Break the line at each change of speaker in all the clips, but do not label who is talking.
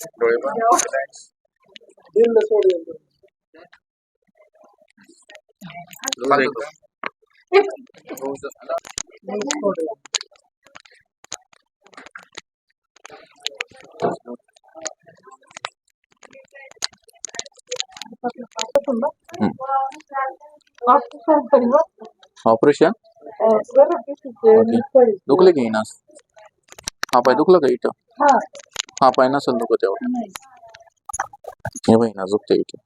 डोळे बंद relax. Close एकदम. Close झाला. ऑपरेशन दुखले की ना हा पाय दुखलं का इथं हा पाय नसेल दुखत तेवढं. हे ना दुखते इथे.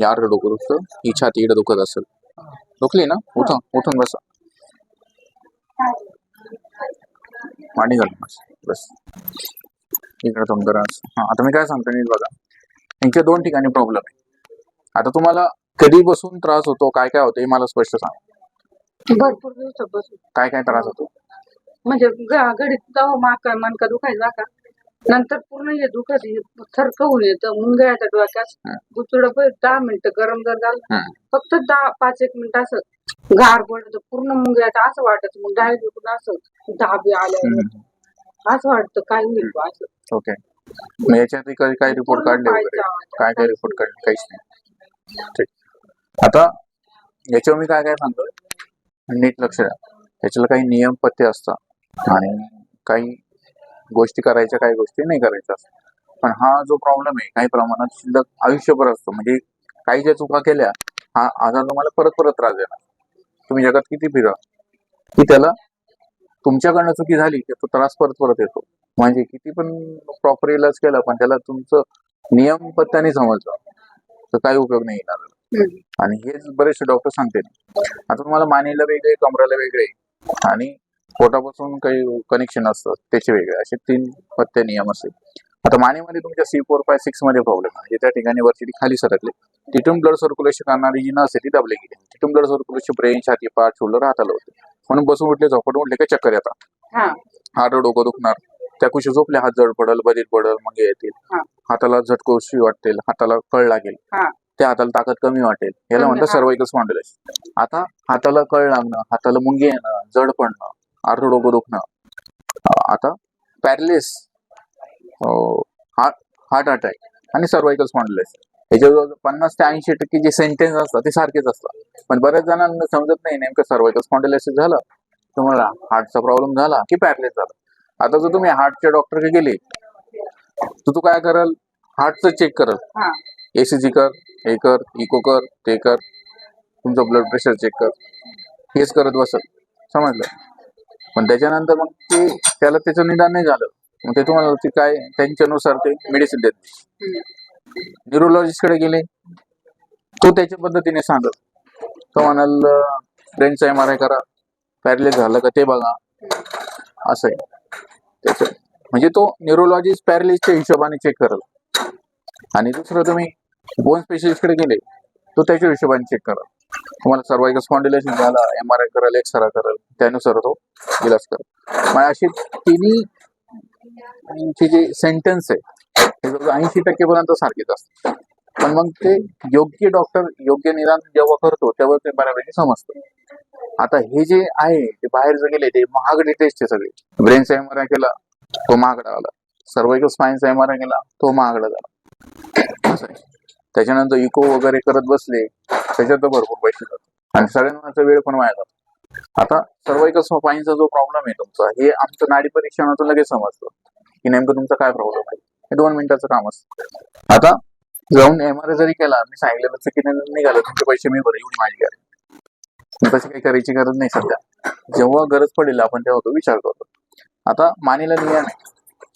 यार डोकं दुखतं ही छाती इकडे दुखत असेल. दुखली ना? उठा उठून बसा. मांडी घालून बस बस. इकडे तुमचं हा आता मी काय सांगतो नीट बघा. यांच्या दोन ठिकाणी प्रॉब्लेम आहे. आता तुम्हाला कधीपासून त्रास होतो काय काय होतं हे मला स्पष्ट सांग. काय काय त्रास होतो?
म्हणजे ग- घडीत जाऊ माका मनका दुखायचा का नंतर पूर्ण हे दुखत थरक होऊन येतं मुंगळ्याच्या डोक्यात गुचड दहा मिनिटं गरम जर झालं. फक्त दहा पाच एक मिनिट असं गार पडत पूर्ण मुंगळ्याचं असं वाटत मग दुखून असं दाबी आल्यावर. असं वाटतं काय होईल असं.
ओके. मग याच्यात काही रिपोर्ट काढले. काय काय रिपोर्ट काढले? काहीच नाही. ठीक. आता याच्यावर मी काय काय सांगतोय? नीट लक्ष द्या. याच्याला काही नियम पथ्य असतात आणि काही गोष्टी करायच्या काही गोष्टी नाही करायच्या असतात पण हा जो प्रॉब्लेम आहे काही प्रमाणात शिल्लक आयुष्यभर असतो. म्हणजे काही ज्या चुका केल्या हा आजार तुम्हाला परत परत त्रास देणार. तुम्ही जगात किती फिरा की त्याला तुमच्याकडनं चुकी झाली की तो त्रास परत परत येतो. म्हणजे किती पण प्रॉपर इलाज केला पण त्याला तुमचं नियम पत्त्याने समजलं तर काही उपयोग नाही येणार. आणि हेच बरेचसे डॉक्टर सांगते आता तुम्हाला मानेला वेगळे कमराला वेगळे आणि पोटापासून काही कनेक्शन असतं त्याचे वेगळे. असे तीन पत्ते नियम असते आता मानेमध्ये तुमच्या सी फोर फाय सिक्समध्ये प्रॉब्लेम आहे. त्या ठिकाणी वरची ती खाली सरकली. तिथून ब्लड सर्क्युलेशन करणारी जी नस ती दाबली गेली. तिथून ब्लड सर्क्युलेशन ब्रेन छाती पाठ शोल्डर हाताला होते. म्हणून बसून उठले झोपट उठले का चक्कर येतात.
हा.
हात डोकं दुखणार. त्या कुशी झोपले हात जड पडल बधीर पडल मग येतील. हाताला झटकोशी वाटेल हाताला कळ लागेल. त्या हाताला ताकद कमी वाटेल. याला म्हणतात
हा.
सर्वाइकल स्पॉन्डिलायसिस आता हाताला कळ लागणं हाताला मुंगी येणं जड पडणं अर्ध डोकं दुखणं आता पॅरलिस हार्ट अटॅक आणि सर्वाइकल स्पॉन्डिलायसिस याच्याजवळ पन्नास ते ऐंशी टक्के जे सेंटेन्स असतात ते सारखेच असतात. पण बऱ्याच जणांना समजत नाही नेमकं सर्वाइकल स्पॉन्डिलायसिस झालं तुम्हाला हार्टचा प्रॉब्लेम झाला की पॅरलिस झाला. आता जर तुम्ही हार्टच्या डॉक्टरकडे गेले तर तू काय करल? हार्टचं चेक करल.
हा.
एसीजी कर हे कर इको कर ते कर. तुमचं ब्लड प्रेशर चेक कर. हेच करत बसल. समजलं? पण त्याच्यानंतर मग ते त्याला त्याचं निदान नाही झालं. मग ते तुम्हाला ते काय त्यांच्यानुसार ते मेडिसिन देत न्युरोलॉजिस्टकडे गेले. तो त्याच्या पद्धतीने सांगत. तो म्हणाल ब्रेनचा एम आर आय करा. पॅरलेस झालं का ते बघा. असं आहे. त्याचं. म्हणजे तो न्युरोलॉजिस्ट पॅरलिसच्या हिशोबाने चेक करल आणि दुसरं तुम्ही बोन स्पेशलिस्टकडे गेले तो त्याच्या हिशोबाने चेक करा तुम्हाला सर्वाइकल स्पॉन्डिलेशन झाला एम आर आय कराल एक्सरा कराल त्यानुसार तो इलाज करेल. मग अशी तिन्ही ची जे सेंटेन्स आहे ते ऐंशी टक्केपर्यंत सारखेच असतात पण मग ते योग्य डॉक्टर योग्य निदान जेव्हा करतो तेव्हा ते बऱ्यापैकी समजतं. आता हे जे आहे ते बाहेर जे गेले ते महागडे टेस्ट आहे सगळे. ब्रेनचा एम आर आय केला तो महागडा आला सर्वाइकल स्पाईनचा एम आर आय केला तो महागडा झाला. त्याच्यानंतर इको वगैरे करत बसले त्याच्यात तर भरपूर पैसे जातात. आणि सगळ्यांचा वेळ पण वाया जातो. आता सर्वाइकल स्पाईनचा जो प्रॉब्लेम आहे तुमचा हे आमचं नाडी परीक्षणातून लगेच समजतं. की नेमकं तुमचा काय प्रॉब्लेम आहे? हे दोन मिनिटाचं काम असतं. आता जाऊन एम आर आय जरी केला मी सांगितलं चुकीने निघालं तुमचे पैसे मी भरेल एवढी माझी गॅरंटी तशी काही करायची गरज नाही सध्या. जेव्हा गरज पडेल आपण तेव्हा तो विचार करतो. आता मानेला नियम आहे.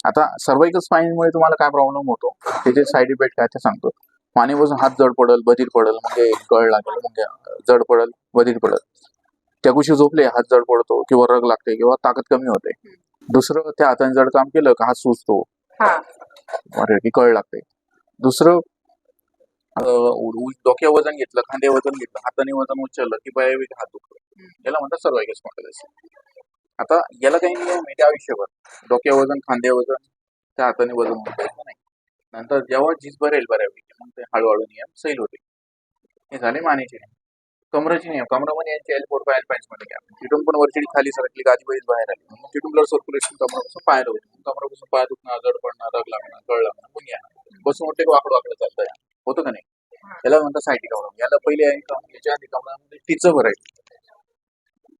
आता सर्वाइकल स्पाईनमुळे तुम्हाला काय प्रॉब्लेम होतो? त्याचे साईड इफेक्ट काय ते सांगतो. मानेपासून हात जड पडल बधीर पडल म्हणजे कळ लागेल म्हणजे जड पडल बधीर पडल. त्या कुशी झोपले हात जड पडतो किंवा रग लागते किंवा ताकद कमी होते. दुसरं त्या हाताने जड काम केलं का हात सुचतो
हा.
की कळ लागते. दुसरं डोक्या वजन घेतलं खांदे वजन घेतलं हाताने वजन उचललं की बऱ्यापैकी हात दुखतो. याला म्हणतात सर्वाइकल स्पॉन्डिलायसिस आता याला काही नियम आहे ते आयुष्यभर. डोक्या वजन खांदे वजन त्या हाताने वजन नंतर जेव्हा झीज भरेल बऱ्यापैकी मग ते हळूहळू नियम सैल होते हे झाले मानेचे नियम. कमराची नाही कमरामध्ये यांची एल फोर फाय पॅन्च मध्ये घ्या. तिथून पण वरची खाली सरकली गादी बैस बाहेर आली. मग तिथून ब्लड सर्क्युलेशन कमरापासून पायर होईल. कमरापासून पाय दुखणं जड पडणं रग लागणं कळ लागणं पण या. बसून वाटते वाकडं वाकडं चालतं. या होतं का नाही? याला म्हणतात सायटी कमरा याला पहिले याच्या आधी कमरामध्ये टिचं भरायचं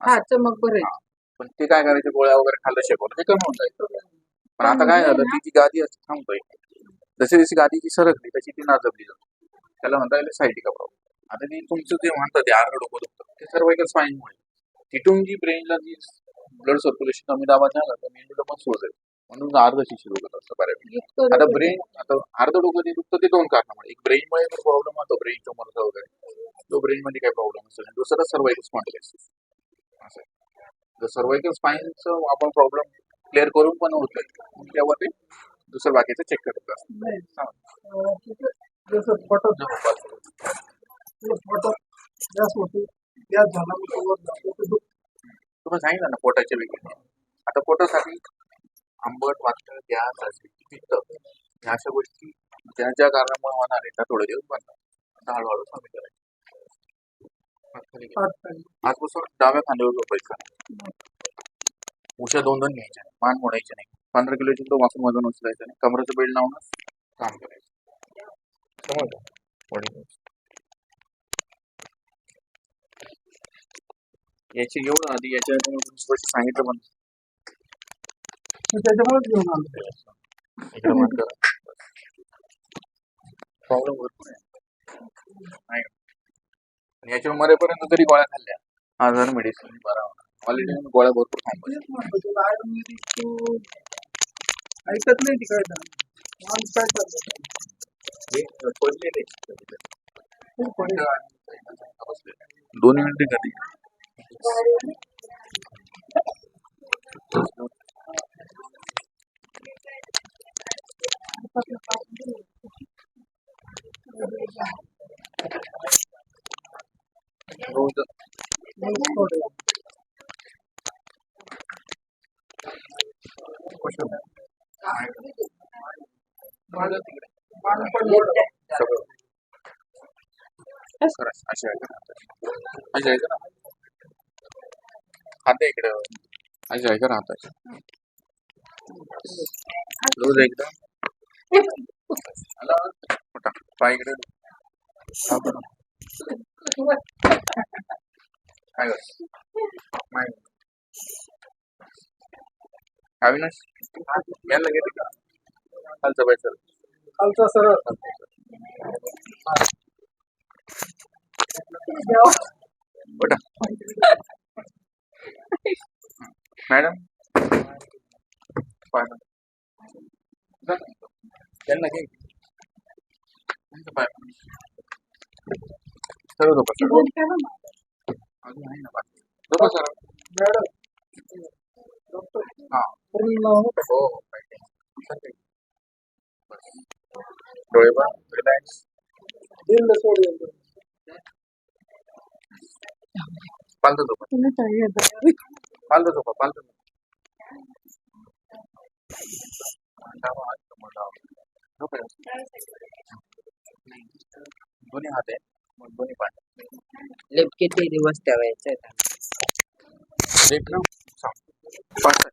हा आहे.
पण ते काय करायचे? गोळ्या वगैरे खाल्लं शेकवलं ते कमी होऊन जायचं पण आता काय झालं? ती जी गादी असते थांबतोय. जशी जशी गादी जी सरकली तशी ती नाजबली जाते. त्याला म्हणता येईल सायटी कमरा आता ती तुमचं जे म्हणतात ते आर्ग डोकं दुखतं ते सर्वायकल स्पाईनमुळे तिथून जी ब्रेनला जी ब्लड सर्क्युलेशन कमी दाबात झालं तर मेंदूला पण सोज आहे म्हणून अर्ध शिशी दुखत असतं बऱ्यापैकी. आता ब्रेन आता अर्ध डोकं जे दुखतं ते दोन कारणामुळे. एक ब्रेनमुळे प्रॉब्लेम होतो ब्रेन ट्युमरचा वगैरे. तो ब्रेन मध्ये काही प्रॉब्लेम असेल दुसरा सर्वायकल स्पॉन्डिलायसिस असं सर्वायकल स्पाईनचं आपण प्रॉब्लेम क्लिअर करून पण होत नाही तेव्हा ते दुसरं बाकीचं चेक करत असतं
जसं पटत पटत गॅस होते गॅस झाला की तो वर जातो, ते दुखतं.
तुम्हाला सांगितलं ना पोटाच्या वेगळे. आता पोटासाठी आंबट वाटतं गॅस ऍसिडिटी पित्त ह्या अशा गोष्टी ज्या ज्या कारणामुळे होणार आहे त्या थोडे दिवस बनतात आता हळूहळू कमी करायचं. आजपासून डाव्या खांद्यावर झोपायचं. उशा दोन दोन घ्यायच्या. नाही मान मोडायचे नाही. पंधरा किलोची तो वाकून वजन उचलायचं नाही कमरेचं बेल्ट लावूनच काम करायचं. समजलं? याची एवढं आधी याच्या सांगितलं पण.
त्याच्यामुळेच घेऊन आलो.
प्रॉब्लेम नाही? आणि याच्यावर मरेपर्यंत तरी गोळ्या खाल्ल्या. हजार मेडिसिन बरा ऑलरेडी गोळ्या भरपूर खाऊन
ऐकत नाही ती काय झालं माणूस काय करतो?
पडलेले. दोन मिनिटे कधी? रोज माझं अशी आहे अशी आहे का खाते इकडे अशी आहे का राहतात रोज एकदा मोठा पाय इकडे काय करतो? अविनाश यायला गेले का खालचं बाय सर
खालचा
बेटा मॅडम. त्यांना घे. सर्व झोपा. सर्व अजून आहे ना बाकी. झोपा सर
मॅडम डॉक्टर
हा
पूर्ण नाव
हो हो काय ते. सर, बस. डोळे बा रिलॅक्स
दिल सोडून
पालतं झोपा पालतं झोपा पालतं झोपा डावा हात समोर लावा. झोपा दोन्ही हात आहे मग दोन्ही पाय
लिफ्ट किती दिवस ठेवायचं आहे
পাঁচটা